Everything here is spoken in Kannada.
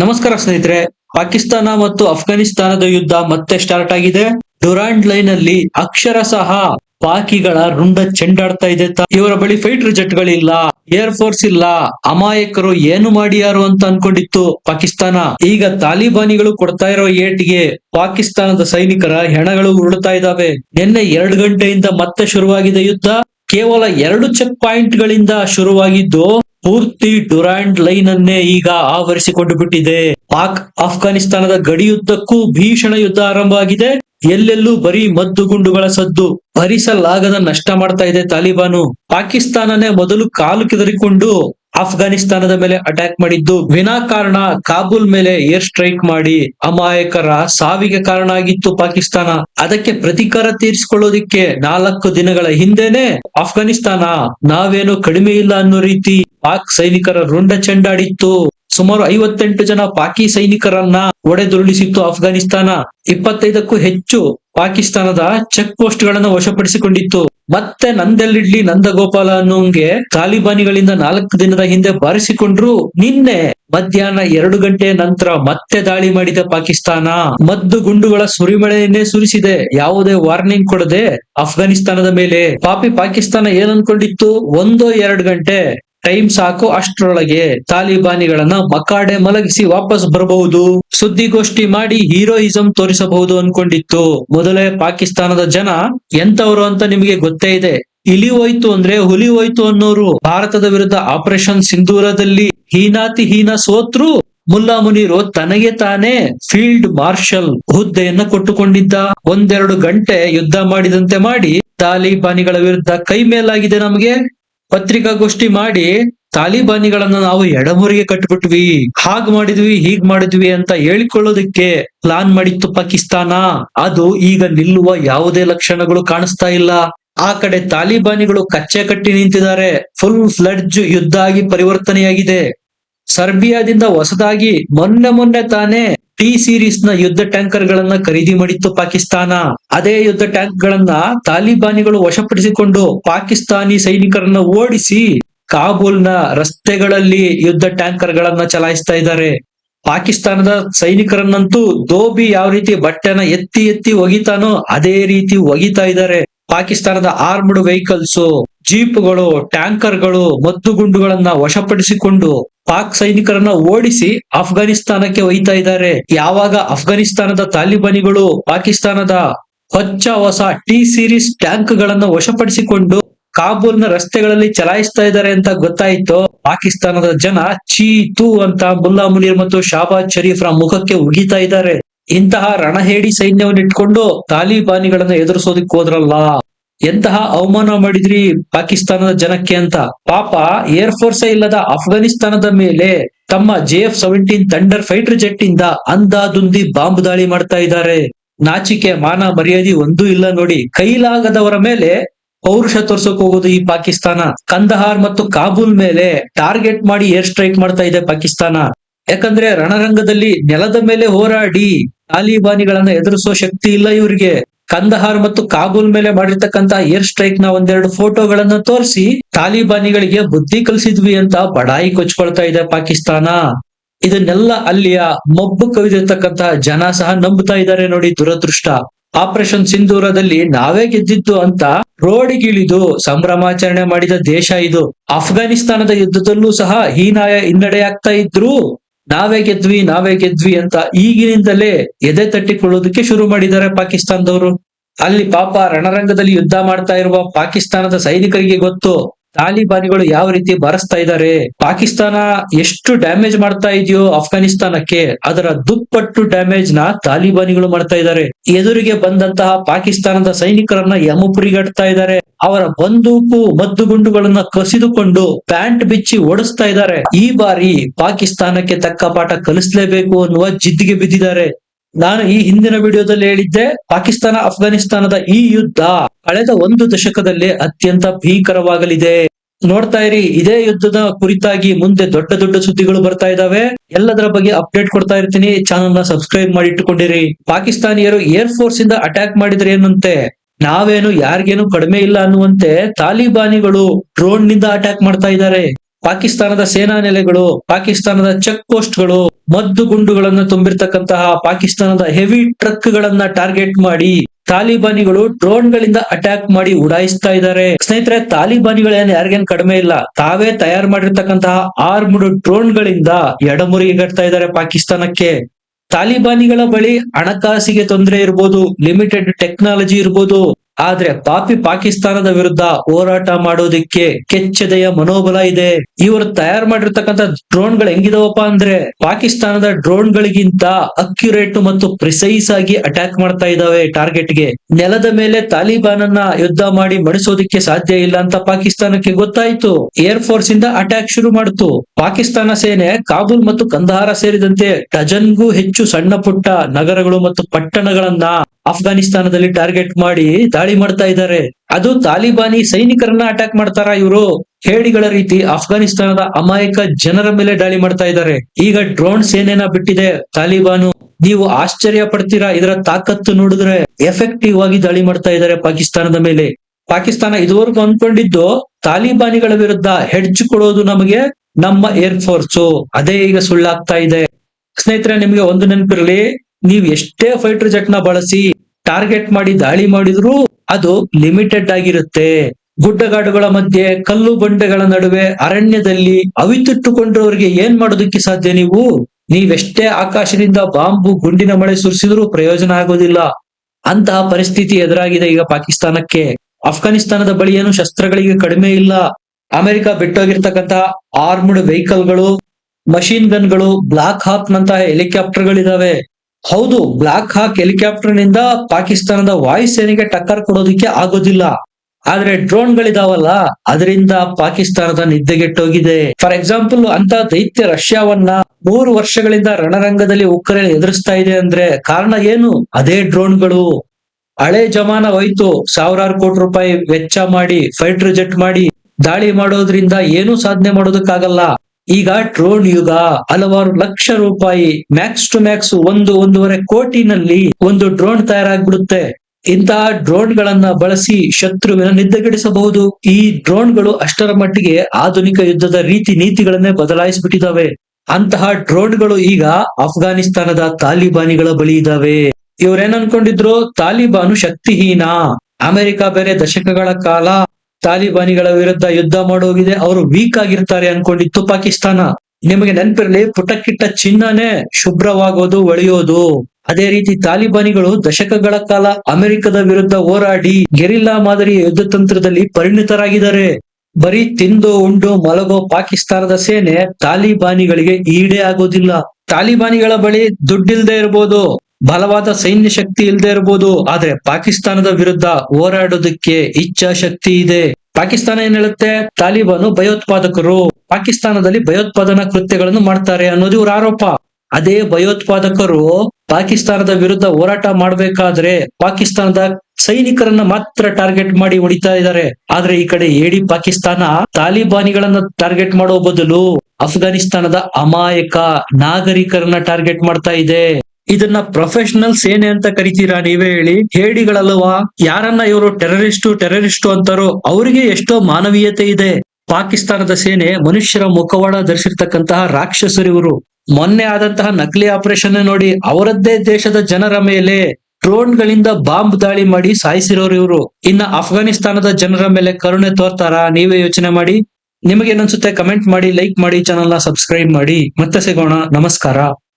ನಮಸ್ಕಾರ ಸ್ನೇಹಿತರೆ, ಪಾಕಿಸ್ತಾನ ಮತ್ತು ಅಫ್ಘಾನಿಸ್ತಾನದ ಯುದ್ಧ ಮತ್ತೆ ಸ್ಟಾರ್ಟ್ ಆಗಿದೆ. ಡುರಾಂಡ್ ಲೈನ್ ಅಲ್ಲಿ ಅಕ್ಷರಶಃ ಪಾಕಿಗಳ ರುಂಡ ಚೆಂಡಾಡ್ತಾ ಇದೆ ಇವರ ಬಳಿ ಫೈಟರ್ ಜೆಟ್ಗಳಿಲ್ಲ ಏರ್ ಫೋರ್ಸ್ ಇಲ್ಲ, ಅಮಾಯಕರು ಏನು ಮಾಡಿಯಾರು ಅಂತ ಅನ್ಕೊಂಡಿತ್ತು ಪಾಕಿಸ್ತಾನ. ಈಗ ತಾಲಿಬಾನಿಗಳು ಕೊಡ್ತಾ ಇರೋ ಏಟ್ಗೆ ಪಾಕಿಸ್ತಾನದ ಸೈನಿಕರ ಹೆಣಗಳು ಉರುಳ್ತಾ ಇದ್ದಾವೆ ನಿನ್ನೆ ಎರಡು ಗಂಟೆಯಿಂದ ಮತ್ತೆ ಶುರುವಾಗಿದೆ ಯುದ್ಧ. ಕೇವಲ ಎರಡು ಚೆಕ್ ಪಾಯಿಂಟ್ ಗಳಿಂದ ಶುರುವಾಗಿದ್ದು ಪೂರ್ತಿ ಡುರಾಂಡ್ ಲೈನ್ ಅನ್ನೇ ಈಗ ಆವರಿಸಿಕೊಂಡು ಬಿಟ್ಟಿದೆ. ಪಾಕ್ ಅಫ್ಘಾನಿಸ್ತಾನದ ಗಡಿಯುದ್ದಕ್ಕೂ ಭೀಷಣ ಯುದ್ಧ ಆರಂಭ ಆಗಿದೆ ಎಲ್ಲೆಲ್ಲೂ ಬರೀ ಮದ್ದು ಗುಂಡುಗಳ ಸದ್ದು. ಭರಿಸಲಾಗದ ನಷ್ಟ ಮಾಡ್ತಾ ಇದೆ ತಾಲಿಬಾನು. ಪಾಕಿಸ್ತಾನನೇ ಮೊದಲು ಕಾಲು ಕೆದರಿಕೊಂಡು ಅಫ್ಘಾನಿಸ್ತಾನದ ಮೇಲೆ ಅಟ್ಯಾಕ್ ಮಾಡಿದ್ದು. ವಿನಾಕಾರಣ ಕಾಬೂಲ್ ಮೇಲೆ ಏರ್ ಸ್ಟ್ರೈಕ್ ಮಾಡಿ ಅಮಾಯಕರ ಸಾವಿಗೆ ಕಾರಣ ಆಗಿತ್ತು ಪಾಕಿಸ್ತಾನ. ಅದಕ್ಕೆ ಪ್ರತೀಕಾರ ತೀರಿಸಿಕೊಳ್ಳೋದಿಕ್ಕೆ ನಾಲ್ಕು ದಿನಗಳ ಹಿಂದೆನೆ ಅಫ್ಘಾನಿಸ್ತಾನ ನಾವೇನು ಕಡಿಮೆ ಇಲ್ಲ ಅನ್ನೋ ರೀತಿ ಪಾಕ್ ಸೈನಿಕರ ರುಂಡ ಚೆಂಡಾಡಿತ್ತು. ಸುಮಾರು ಐವತ್ತೆಂಟು ಜನ ಪಾಕಿ ಸೈನಿಕರನ್ನ ಒಡೆದುರುಳಿಸಿತ್ತು ಅಫ್ಘಾನಿಸ್ತಾನ ಇಪ್ಪತ್ತೈದಕ್ಕೂ ಹೆಚ್ಚು ಪಾಕಿಸ್ತಾನದ ಚೆಕ್ ಪೋಸ್ಟ್ಗಳನ್ನು ವಶಪಡಿಸಿಕೊಂಡಿತ್ತು. ಮತ್ತೆ ನಂದೆಲ್ಲಿಡ್ಲಿ ನಂದಗೋಪಾಲ ಅನ್ನೋಂಗೆ ತಾಲಿಬಾನಿಗಳಿಂದ ನಾಲ್ಕು ದಿನದ ಹಿಂದೆ ಬಾರಿಸಿಕೊಂಡ್ರು. ನಿನ್ನೆ ಮಧ್ಯಾಹ್ನ ಎರಡು ಗಂಟೆ ನಂತರ ಮತ್ತೆ ದಾಳಿ ಮಾಡಿದ ಪಾಕಿಸ್ತಾನ. ಮದ್ದು ಗುಂಡುಗಳ ಸುರಿಮಳೆಯನ್ನೇ ಸುರಿಸಿದೆ. ಯಾವುದೇ ವಾರ್ನಿಂಗ್ ಕೊಡದೆ ಅಫ್ಘಾನಿಸ್ತಾನದ ಮೇಲೆ. ಪಾಪಿ ಪಾಕಿಸ್ತಾನ ಏನನ್ಕೊಂಡಿತ್ತು? ಒಂದೋ ಎರಡು ಗಂಟೆ. ಟೈಮ್ ಸಾಕು ಅಷ್ಟರೊಳಗೆ ತಾಲಿಬಾನಿಗಳನ್ನ ಮಕಾಡೆ ಮಲಗಿಸಿ ವಾಪಸ್ ಬರಬಹುದು. ಸುದ್ದಿಗೋಷ್ಠಿ ಮಾಡಿ ಹೀರೋಯಿಸಂ ತೋರಿಸಬಹುದು ಅನ್ಕೊಂಡಿತ್ತು. ಮೊದಲೇ ಪಾಕಿಸ್ತಾನದ ಜನ ಎಂತವರು ಅಂತ ನಿಮಗೆ ಗೊತ್ತೇ ಇದೆ. ಇಲಿ ಹೋಯ್ತು ಅಂದ್ರೆ ಹುಲಿ ಹೋಯ್ತು ಅನ್ನೋರು ಭಾರತದ ವಿರುದ್ಧ ಆಪರೇಷನ್ ಸಿಂಧೂರದಲ್ಲಿ ಹೀನಾತಿ ಹೀನ ಸೋತ್ರು ಮುಲ್ಲಾ ಮುನೀರು ತನಗೆ ತಾನೇ ಫೀಲ್ಡ್ ಮಾರ್ಷಲ್ ಹುದ್ದೆಯನ್ನ ಕೊಟ್ಟುಕೊಂಡಿದ್ದ. ಒಂದೆರಡು ಗಂಟೆ ಯುದ್ಧ ಮಾಡಿದಂತೆ ಮಾಡಿ ತಾಲಿಬಾನಿಗಳ ವಿರುದ್ಧ ಕೈ ಮೇಲಾಗಿದೆ ನಮಗೆ. ಪತ್ರಿಕಾಗೋಷ್ಠಿ ಮಾಡಿ ತಾಲಿಬಾನಿಗಳನ್ನ ನಾವು ಎಡಮುರಿಗೆ ಕಟ್ಬಿಟ್ವಿ ಹಾಗ್ ಮಾಡಿದ್ವಿ, ಹೀಗ್ ಮಾಡಿದ್ವಿ ಅಂತ ಹೇಳಿಕೊಳ್ಳೋದಕ್ಕೆ ಪ್ಲಾನ್ ಮಾಡಿತ್ತು ಪಾಕಿಸ್ತಾನ. ಅದು ಈಗ ನಿಲ್ಲುವ ಯಾವುದೇ ಲಕ್ಷಣಗಳು ಕಾಣಿಸ್ತಾ ಇಲ್ಲ. ಆ ಕಡೆ ತಾಲಿಬಾನಿಗಳು ಕಚ್ಚೆ ಕಟ್ಟಿ ನಿಂತಿದ್ದಾರೆ. ಫುಲ್ ಫ್ಲಡ್ಜ್ ಯುದ್ಧ ಆಗಿ ಪರಿವರ್ತನೆಯಾಗಿದೆ. ಸರ್ಬಿಯಾದಿಂದ ಹೊಸದಾಗಿ ಮೊನ್ನೆ ಮೊನ್ನೆ ತಾನೇ ಟಿ ಸೀರೀಸ್ನ ಯುದ್ಧ ಟ್ಯಾಂಕರ್ ಗಳನ್ನ ಖರೀದಿ ಮಾಡಿತ್ತು ಪಾಕಿಸ್ತಾನ. ಅದೇ ಯುದ್ಧ ಟ್ಯಾಂಕ್ ಗಳನ್ನ ತಾಲಿಬಾನಿಗಳು ವಶಪಡಿಸಿಕೊಂಡು ಪಾಕಿಸ್ತಾನಿ ಸೈನಿಕರನ್ನ ಓಡಿಸಿ ಕಾಬೂಲ್ನ ರಸ್ತೆಗಳಲ್ಲಿ ಯುದ್ಧ ಟ್ಯಾಂಕರ್ ಗಳನ್ನ ಚಲಾಯಿಸ್ತಾ ಇದ್ದಾರೆ. ಪಾಕಿಸ್ತಾನದ ಸೈನಿಕರನ್ನಂತೂ ದೋಬಿ ಯಾವ ರೀತಿ ಬಟ್ಟೆನ ಎತ್ತಿ ಎತ್ತಿ ಒಗಿತಾನೋ ಅದೇ ರೀತಿ ಒಗಿತಾ ಇದ್ದಾರೆ. ಪಾಕಿಸ್ತಾನದ ಆರ್ಮ್ಡ್ ವೆಹಿಕಲ್ಸ್, ಜೀಪ್ಗಳು, ಟ್ಯಾಂಕರ್ಗಳು, ಮದ್ದು ಗುಂಡುಗಳನ್ನ ವಶಪಡಿಸಿಕೊಂಡು ಪಾಕ್ ಸೈನಿಕರನ್ನ ಓಡಿಸಿ ಅಫ್ಘಾನಿಸ್ತಾನಕ್ಕೆ ಒಯ್ತಾ ಇದ್ದಾರೆ. ಯಾವಾಗ ಅಫ್ಘಾನಿಸ್ತಾನದ ತಾಲಿಬಾನಿಗಳು ಪಾಕಿಸ್ತಾನದ ಹೊಚ್ಚ ಹೊಸ ಟಿ ಸೀರೀಸ್ ಟ್ಯಾಂಕ್ ಗಳನ್ನ ವಶಪಡಿಸಿಕೊಂಡು ಕಾಬೂಲ್ನ ರಸ್ತೆಗಳಲ್ಲಿ ಚಲಾಯಿಸ್ತಾ ಇದ್ದಾರೆ ಅಂತ ಗೊತ್ತಾಯಿತು. ಪಾಕಿಸ್ತಾನದ ಜನ ಚೀ ತೂ ಅಂತ ಮುಲ್ಲಾ ಮುನೀರ್ ಮತ್ತು ಶಾಬಾಜ್ ಶರೀಫ್ರ ಮುಖಕ್ಕೆ ಉಗಿತಾ ಇದ್ದಾರೆ. ಇಂತಹ ರಣಹೇಡಿ ಸೈನ್ಯವನ್ನು ಇಟ್ಕೊಂಡು ತಾಲಿಬಾನಿಗಳನ್ನ ಎದುರಿಸೋದಿಕ್ ಹೋದ್ರಲ್ಲ. ಎಂತಹ ಅವಮಾನ ಮಾಡಿದ್ರಿ ಪಾಕಿಸ್ತಾನದ ಜನಕ್ಕೆ ಅಂತ? ಪಾಪ ಏರ್ ಫೋರ್ಸ್ ಇಲ್ಲದ ಅಫ್ಘಾನಿಸ್ತಾನದ ಮೇಲೆ ತಮ್ಮ J F seventeen thunder fighter jet ಇಂದ ಅಂದಾದುಂದಿ ಬಾಂಬ್ ದಾಳಿ ಮಾಡ್ತಾ ಇದ್ದಾರೆ. ನಾಚಿಕೆ, ಮಾನ, ಮರ್ಯಾದೆ ಒಂದೂ ಇಲ್ಲ ನೋಡಿ. ಕೈಲಾಗದವರ ಮೇಲೆ ಪೌರುಷ ತೋರ್ಸಕ್ ಹೋಗೋದು ಈ ಪಾಕಿಸ್ತಾನ. ಕಂದಹಾರ್ ಮತ್ತು ಕಾಬೂಲ್ ಮೇಲೆ ಟಾರ್ಗೆಟ್ ಮಾಡಿ ಏರ್ ಸ್ಟ್ರೈಕ್ ಮಾಡ್ತಾ ಇದೆ ಪಾಕಿಸ್ತಾನ. ಯಾಕಂದ್ರೆ ರಣರಂಗದಲ್ಲಿ ನೆಲದ ಮೇಲೆ ಹೋರಾಡಿ ತಾಲಿಬಾನಿಗಳನ್ನ ಎದುರಿಸೋ ಶಕ್ತಿ ಇಲ್ಲ ಇವ್ರಿಗೆ. ಕಂದಹಾರ್ ಮತ್ತು ಕಾಬೂಲ್ ಮೇಲೆ ಮಾಡಿರ್ತಕ್ಕಂತಹ ಏರ್ ಸ್ಟ್ರೈಕ್ನ ಒಂದೆರಡು ಫೋಟೋಗಳನ್ನ ತೋರಿಸಿ ತಾಲಿಬಾನಿಗಳಿಗೆ ಬುದ್ಧಿ ಕಲಿಸಿದ್ವಿ ಅಂತ ಬಡಾಯಿ ಕೊಚ್ಕೊಳ್ತಾ ಇದೆ ಪಾಕಿಸ್ತಾನ. ಇದನ್ನೆಲ್ಲ ಅಲ್ಲಿಯ ಮೊಬ್ಬು ಕವಿದಿರ್ತಕ್ಕಂತಹ ಜನ ಸಹ ನಂಬುತ್ತಾ ಇದ್ದಾರೆ ನೋಡಿ ದುರದೃಷ್ಟ. ಆಪರೇಷನ್ ಸಿಂಧೂರದಲ್ಲಿ ನಾವೇ ಗೆದ್ದಿದ್ದು ಅಂತ ರೋಡಿಗಿಳಿದು ಸಂಭ್ರಮಾಚರಣೆ ಮಾಡಿದ ದೇಶ ಇದು. ಅಫ್ಘಾನಿಸ್ತಾನದ ಯುದ್ಧದಲ್ಲೂ ಸಹ ಹೀನಾಯ ಹಿನ್ನಡೆಯಾಗ್ತಾ ಇದ್ರು ನಾವೇ ಗೆದ್ವಿ ನಾವೇ ಗೆದ್ವಿ ಅಂತ ಈಗಿನಿಂದಲೇ ಎದೆ ತಟ್ಟಿಕೊಳ್ಳೋದಕ್ಕೆ ಶುರು ಮಾಡಿದ್ದಾರೆ ಪಾಕಿಸ್ತಾನದವರು. ಅಲ್ಲಿ ಪಾಪ ರಣರಂಗದಲ್ಲಿ ಯುದ್ಧ ಮಾಡ್ತಾ ಇರುವ ಪಾಕಿಸ್ತಾನದ ಸೈನಿಕರಿಗೆ ಗೊತ್ತು. ತಾಲಿಬಾನಿಗಳು ಯಾವ ರೀತಿ ಬಾರಿಸ್ತಾ ಇದ್ದಾರೆ? ಪಾಕಿಸ್ತಾನ ಎಷ್ಟು ಡ್ಯಾಮೇಜ್ ಮಾಡ್ತಾ ಇದೆಯೋ ಅಫ್ಘಾನಿಸ್ತಾನಕ್ಕೆ ಅದರ ದುಪ್ಪಟ್ಟು ಡ್ಯಾಮೇಜ್ನ ತಾಲಿಬಾನಿಗಳು ಮಾಡ್ತಾ ಇದ್ದಾರೆ. ಎದುರಿಗೆ ಬಂದಂತಹ ಪಾಕಿಸ್ತಾನದ ಸೈನಿಕರನ್ನ ಯಮಪುರಿಗಟ್ತಾ ಇದ್ದಾರೆ. ಅವರ ಬಂದೂಕು ಮದ್ದು ಗುಂಡುಗಳನ್ನ ಕಸಿದುಕೊಂಡು ಪ್ಯಾಂಟ್ ಬಿಚ್ಚಿ ಓಡಿಸ್ತಾ ಇದ್ದಾರೆ. ಈ ಬಾರಿ ಪಾಕಿಸ್ತಾನಕ್ಕೆ ತಕ್ಕ ಪಾಠ ಕಲಿಸ್ಲೇಬೇಕು ಅನ್ನುವ ಜಿದ್ದಿಗೆ ಬಿದ್ದಿದ್ದಾರೆ. ನಾನು ಈ ಹಿಂದಿನ ವಿಡಿಯೋದಲ್ಲಿ ಹೇಳಿದ್ದೆ, ಪಾಕಿಸ್ತಾನ, ಅಫ್ಘಾನಿಸ್ತಾನದ ಈ ಯುದ್ಧ ಕಳೆದ ಒಂದು ದಶಕದಲ್ಲಿ ಅತ್ಯಂತ ಭೀಕರವಾಗಲಿದೆ. ನೋಡ್ತಾ ಇರಿ, ಇದೇ ಯುದ್ಧದ ಕುರಿತಾಗಿ ಮುಂದೆ ದೊಡ್ಡ ದೊಡ್ಡ ಸುದ್ದಿಗಳು ಬರ್ತಾ ಇದಾವೆ. ಎಲ್ಲದರ ಬಗ್ಗೆ ಅಪ್ಡೇಟ್ ಕೊಡ್ತಾ ಇರ್ತೀನಿ. ಚಾನಲ್ನ ಸಬ್ಸ್ಕ್ರೈಬ್ ಮಾಡಿ ಇಟ್ಟುಕೊಂಡಿರಿ ಪಾಕಿಸ್ತಾನಿಯರು ಏರ್ ಫೋರ್ಸ್ ಇಂದ ಅಟ್ಯಾಕ್ ಮಾಡಿದ್ರೆ ಏನಂತೆ? ನಾವೇನು ಯಾರಿಗೇನು ಕಡಿಮೆ ಇಲ್ಲ ಅನ್ನುವಂತೆ ತಾಲಿಬಾನಿಗಳು ಡ್ರೋನ್ನಿಂದ ಅಟ್ಯಾಕ್ ಮಾಡ್ತಾ ಇದ್ದಾರೆ. ಪಾಕಿಸ್ತಾನದ ಸೇನಾ ನೆಲೆಗಳು, ಪಾಕಿಸ್ತಾನದ ಚೆಕ್ ಪೋಸ್ಟ್ಗಳು, ಮದ್ದು ಗುಂಡುಗಳನ್ನು ತುಂಬಿರ್ತಕ್ಕಂತಹ ಪಾಕಿಸ್ತಾನದ ಹೆವಿ ಟ್ರಕ್ ಗಳನ್ನ ಟಾರ್ಗೆಟ್ ಮಾಡಿ ತಾಲಿಬಾನಿಗಳು ಡ್ರೋನ್ ಗಳಿಂದ ಅಟ್ಯಾಕ್ ಮಾಡಿ ಉಡಾಯಿಸ್ತಾ ಇದ್ದಾರೆ. ಸ್ನೇಹಿತರೆ ತಾಲಿಬಾನಿಗಳೇನು ಯಾರಿಗೇನು ಕಡಿಮೆ ಇಲ್ಲ. ತಾವೇ ತಯಾರು ಮಾಡಿರ್ತಕ್ಕಂತಹ ಆರ್ಮ್ಡ್ ಡ್ರೋನ್ ಗಳಿಂದ ಎಡಮುರಿಗಟ್ತಾ ಇದ್ದಾರೆ ಪಾಕಿಸ್ತಾನಕ್ಕೆ. ತಾಲಿಬಾನಿಗಳ ಬಳಿ ಹಣಕಾಸಿಗೆ ತೊಂದರೆ ಇರ್ಬೋದು, ಲಿಮಿಟೆಡ್ ಟೆಕ್ನಾಲಜಿ ಇರ್ಬೋದು ಆದ್ರೆ ಪಾಪಿ ಪಾಕಿಸ್ತಾನದ ವಿರುದ್ಧ ಹೋರಾಟ ಮಾಡೋದಿಕ್ಕೆ ಕೆಚ್ಚದೆಯ ಮನೋಬಲ ಇದೆ. ಇವರು ತಯಾರು ಮಾಡಿರ್ತಕ್ಕಂಥ ಡ್ರೋನ್ಗಳು ಹೆಂಗಿದಾವಪ್ಪ ಅಂದ್ರೆ ಪಾಕಿಸ್ತಾನದ ಡ್ರೋನ್ ಗಳಿಗಿಂತ ಅಕ್ಯುರೇಟ್ ಮತ್ತು ಪ್ರಿಸೈಸ್ ಆಗಿ ಅಟ್ಯಾಕ್ ಮಾಡ್ತಾ ಇದಾವೆ ಟಾರ್ಗೆಟ್ಗೆ ನೆಲದ ಮೇಲೆ ತಾಲಿಬಾನನ್ನ ಯುದ್ಧ ಮಾಡಿ ಮಣಿಸೋದಿಕ್ಕೆ ಸಾಧ್ಯ ಇಲ್ಲ ಅಂತ ಪಾಕಿಸ್ತಾನಕ್ಕೆ ಗೊತ್ತಾಯ್ತು. ಏರ್ ಫೋರ್ಸ್ ಇಂದ ಅಟ್ಯಾಕ್ ಶುರು ಮಾಡ್ತು. ಪಾಕಿಸ್ತಾನ ಸೇನೆ ಕಾಬೂಲ್ ಮತ್ತು ಕಂದಹಾರ ಸೇರಿದಂತೆ ಡಜನ್ಗೂ ಹೆಚ್ಚು ಸಣ್ಣ ಪುಟ್ಟ ನಗರಗಳು ಮತ್ತು ಪಟ್ಟಣಗಳನ್ನ ಅಫ್ಘಾನಿಸ್ತಾನದಲ್ಲಿ ಟಾರ್ಗೆಟ್ ಮಾಡಿ ದಾಳಿ ಮಾಡ್ತಾ ಇದ್ದಾರೆ. ಅದು ತಾಲಿಬಾನಿ ಸೈನಿಕರನ್ನ ಅಟ್ಯಾಕ್ ಮಾಡ್ತಾರ ಇವರು? ಹೇಡಿಗಳ ರೀತಿ ಅಫ್ಘಾನಿಸ್ತಾನದ ಅಮಾಯಕ ಜನರ ಮೇಲೆ ದಾಳಿ ಮಾಡ್ತಾ ಇದ್ದಾರೆ. ಈಗ ಡ್ರೋನ್ ಸೇನೆನ ಬಿಟ್ಟಿದೆ ತಾಲಿಬಾನು. ನೀವು ಆಶ್ಚರ್ಯ ಪಡ್ತೀರಾ? ಇದರ ತಾಕತ್ತು ನೋಡಿದ್ರೆ ಎಫೆಕ್ಟಿವ್ ಆಗಿ ದಾಳಿ ಮಾಡ್ತಾ ಇದ್ದಾರೆ ಪಾಕಿಸ್ತಾನದ ಮೇಲೆ. ಪಾಕಿಸ್ತಾನ ಇದುವರೆಗೂ ಅನ್ಕೊಂಡಿದ್ದು ತಾಲಿಬಾನಿಗಳ ವಿರುದ್ಧ ಹೆಡ್ಜ್ ಕೊಡೋದು ನಮಗೆ ನಮ್ಮ ಏರ್ ಫೋರ್ಸು. ಅದೇ ಈಗ ಸುಳ್ಳಾಗ್ತಾ ಇದೆ. ಸ್ನೇಹಿತರೆ, ನಿಮ್ಗೆ ಒಂದು ನೆನಪಿರಲಿ. ನೀವು ಎಷ್ಟೇ ಫೈಟರ್ ಜೆಟ್ನ ಬಳಸಿ ಟಾರ್ಗೆಟ್ ಮಾಡಿ ದಾಳಿ ಮಾಡಿದ್ರು ಅದು ಲಿಮಿಟೆಡ್ ಆಗಿರುತ್ತೆ. ಗುಡ್ಡಗಾಡುಗಳ ಮಧ್ಯೆ ಕಲ್ಲು ಬಂಡೆಗಳ ನಡುವೆ ಅರಣ್ಯದಲ್ಲಿ ಅವಿತುಟ್ಟುಕೊಂಡವರಿಗೆ ಏನ್ ಮಾಡೋದಕ್ಕೆ ಸಾಧ್ಯ ನೀವು? ನೀವೆಷ್ಟೇ ಆಕಾಶದಿಂದ ಬಾಂಬು ಗುಂಡಿನ ಮಳೆ ಸುರಿಸಿದ್ರೂ ಪ್ರಯೋಜನ ಆಗೋದಿಲ್ಲ. ಅಂತಹ ಪರಿಸ್ಥಿತಿ ಎದುರಾಗಿದೆ ಈಗ ಪಾಕಿಸ್ತಾನಕ್ಕೆ. ಅಫ್ಘಾನಿಸ್ತಾನದ ಬಳಿ ಏನು ಶಸ್ತ್ರಗಳಿಗೆ ಕಡಿಮೆ ಇಲ್ಲ. ಅಮೆರಿಕ ಬಿಟ್ಟೋಗಿರ್ತಕ್ಕಂತಹ ಆರ್ಮ್ಡ್ ವೆಹಿಕಲ್ಗಳು ಮಷೀನ್ ಗನ್ಗಳು ಬ್ಲಾಕ್ ಹಾಪ್ ನಂತಹ ಹೆಲಿಕಾಪ್ಟರ್ ಗಳಿದಾವೆ. ಹೌದು ಬ್ಲಾಕ್ ಹಾಕ್ ಹೆಲಿಕಾಪ್ಟರ್ನಿಂದ ಪಾಕಿಸ್ತಾನದ ವಾಯುಸೇನೆಗೆ ಟಕ್ಕರ್ ಕೊಡೋದಿಕ್ಕೆ ಆಗೋದಿಲ್ಲ. ಆದ್ರೆ ಡ್ರೋನ್ ಗಳಿದಾವಲ್ಲ ಅದರಿಂದ ಪಾಕಿಸ್ತಾನದ ನಿದ್ದೆಗೆಟ್ಟೋಗಿದೆ. ಫಾರ್ ಎಕ್ಸಾಂಪಲ್ ಅಂತ ದೈತ್ಯ ರಷ್ಯಾವನ್ನ ಮೂರು ವರ್ಷಗಳಿಂದ ರಣರಂಗದಲ್ಲಿ ಉಕ್ರೇನ್ ಎದುರಿಸ್ತಾ ಇದೆ ಅಂದ್ರೆ ಕಾರಣ ಏನು? ಅದೇ ಡ್ರೋನ್ಗಳು. ಹಳೆ ಜಮಾನ ಹೋಯ್ತು ಸಾವಿರಾರು ಕೋಟಿ ರೂಪಾಯಿ ವೆಚ್ಚ ಮಾಡಿ ಫೈಟರ್ ಜೆಟ್ ಮಾಡಿ ದಾಳಿ ಮಾಡೋದ್ರಿಂದ ಏನೂ ಸಾಧನೆ ಮಾಡೋದಕ್ಕಾಗಲ್ಲ. ಈಗ ಡ್ರೋನ್ ಯುಗ. ಹಲವಾರು ಲಕ್ಷ ರೂಪಾಯಿ ಮ್ಯಾಕ್ಸ್ ಟು ಮ್ಯಾಕ್ಸ್ ಒಂದು, ಒಂದೂವರೆ ಕೋಟಿನಲ್ಲಿ ಒಂದು ಡ್ರೋನ್ ತಯಾರಾಗ್ಬಿಡುತ್ತೆ. ಇಂತಹ ಡ್ರೋನ್ ಗಳನ್ನ ಬಳಸಿ ಶತ್ರುವಿನ ನಿದ್ದೆಗೆಡಿಸಬಹುದು. ಈ ಡ್ರೋನ್ಗಳು ಅಷ್ಟರ ಮಟ್ಟಿಗೆ ಆಧುನಿಕ ಯುದ್ಧದ ರೀತಿ ನೀತಿಗಳನ್ನೇ ಬದಲಾಯಿಸಿಬಿಟ್ಟಿದಾವೆ ಅಂತಹ ಡ್ರೋನ್ಗಳು ಈಗ ಅಫ್ಘಾನಿಸ್ತಾನದ ತಾಲಿಬಾನಿಗಳ ಬಳಿ ಇದಾವೆ ಇವ್ರೇನ್ ಅನ್ಕೊಂಡಿದ್ರು? ತಾಲಿಬಾನು ಶಕ್ತಿಹೀನ. ಅಮೆರಿಕ ಬೇರೆ ದಶಕಗಳ ಕಾಲ ತಾಲಿಬಾನಿಗಳ ವಿರುದ್ಧ ಯುದ್ಧ ಮಾಡೋಗಿದೆ. ಅವರು ವೀಕ್ ಆಗಿರ್ತಾರೆ ಅನ್ಕೊಂಡಿತ್ತು ಪಾಕಿಸ್ತಾನ. ನಿಮಗೆ ನೆನಪಿರಲಿ, ಪುಟಕ್ಕಿಟ್ಟ ಚಿನ್ನನೇ ಶುಭ್ರವಾಗೋದು, ಒಳೆಯೋದು. ಅದೇ ರೀತಿ ತಾಲಿಬಾನಿಗಳು ದಶಕಗಳ ಕಾಲ ಅಮೆರಿಕದ ವಿರುದ್ಧ ಹೋರಾಡಿ ಗೆರಿಲ್ಲಾ ಮಾದರಿಯ ಯುದ್ಧ ತಂತ್ರದಲ್ಲಿ ಪರಿಣಿತರಾಗಿದ್ದಾರೆ. ಬರೀ ತಿಂದು, ಉಂಡು, ಮಲಗೋ ಪಾಕಿಸ್ತಾನದ ಸೇನೆ ತಾಲಿಬಾನಿಗಳಿಗೆ ಈಡೇ ಆಗೋದಿಲ್ಲ. ತಾಲಿಬಾನಿಗಳ ಬಳಿ ದುಡ್ಡಿಲ್ದೇ ಇರ್ಬೋದು. ಬಲವಾದ ಸೈನ್ಯ ಶಕ್ತಿ ಇಲ್ಲದೆ ಇರಬಹುದು ಆದ್ರೆ ಪಾಕಿಸ್ತಾನದ ವಿರುದ್ಧ ಹೋರಾಡೋದಕ್ಕೆ ಇಚ್ಛಾಶಕ್ತಿ ಇದೆ. ಪಾಕಿಸ್ತಾನ ಏನ್ ಹೇಳುತ್ತೆ? ತಾಲಿಬಾನು ಭಯೋತ್ಪಾದಕರು. ಪಾಕಿಸ್ತಾನದಲ್ಲಿ ಭಯೋತ್ಪಾದನಾ ಕೃತ್ಯಗಳನ್ನು ಮಾಡ್ತಾರೆ ಅನ್ನೋದು ಇವ್ರ ಆರೋಪ. ಅದೇ ಭಯೋತ್ಪಾದಕರು ಪಾಕಿಸ್ತಾನದ ವಿರುದ್ಧ ಹೋರಾಟ ಮಾಡ್ಬೇಕಾದ್ರೆ ಪಾಕಿಸ್ತಾನದ ಸೈನಿಕರನ್ನ ಮಾತ್ರ ಟಾರ್ಗೆಟ್ ಮಾಡಿ ಹೊಡಿತಾ ಇದ್ದಾರೆ. ಆದ್ರೆ ಈ ಕಡೆ ಏಡಿ ಪಾಕಿಸ್ತಾನ ತಾಲಿಬಾನಿಗಳನ್ನ ಟಾರ್ಗೆಟ್ ಮಾಡೋ ಬದಲು ಅಫ್ಘಾನಿಸ್ತಾನದ ಅಮಾಯಕ ನಾಗರಿಕರನ್ನ ಟಾರ್ಗೆಟ್ ಮಾಡ್ತಾ ಇದೆ. ಇದನ್ನ ಪ್ರೊಫೆಷನಲ್ ಸೇನೆ ಅಂತ ಕರಿತೀರಾ ನೀವೇ ಹೇಳಿ. ಹೇಡಿಗಳಲ್ವಾ ಯಾರನ್ನ ಇವರು ಟೆರರಿಸ್ಟು ಟೆರರಿಸ್ಟು ಅಂತಾರೋ ಅವರಿಗೆ ಎಷ್ಟೋ ಮಾನವೀಯತೆ ಇದೆ. ಪಾಕಿಸ್ತಾನದ ಸೇನೆ ಮನುಷ್ಯರ ಮುಖವಾಡ ಧರಿಸಿರ್ತಕ್ಕಂತಹ ರಾಕ್ಷಸರು ಇವರು ಮೊನ್ನೆ ಆದಂತಹ ನಕಲಿ ಆಪರೇಷನ್ ನೋಡಿ ಅವರದ್ದೇ ದೇಶದ ಜನರ ಮೇಲೆ ಡ್ರೋನ್ ಗಳಿಂದ ಬಾಂಬ್ ದಾಳಿ ಮಾಡಿ ಸಾಯಿಸಿರೋರು ಇವರು. ಇನ್ನ ಅಫ್ಘಾನಿಸ್ತಾನದ ಜನರ ಮೇಲೆ ಕರುಣೆ ತೋರ್ತಾರಾ ನೀವೇ ಯೋಚನೆ ಮಾಡಿ. ನಿಮಗೆ ಏನನ್ಸುತ್ತೆ ಕಮೆಂಟ್ ಮಾಡಿ ಲೈಕ್ ಮಾಡಿ ಚಾನಲ್ನ ಸಬ್ಸ್ಕ್ರೈಬ್ ಮಾಡಿ. ಮತ್ತೆ ಸಿಗೋಣ. ನಮಸ್ಕಾರ.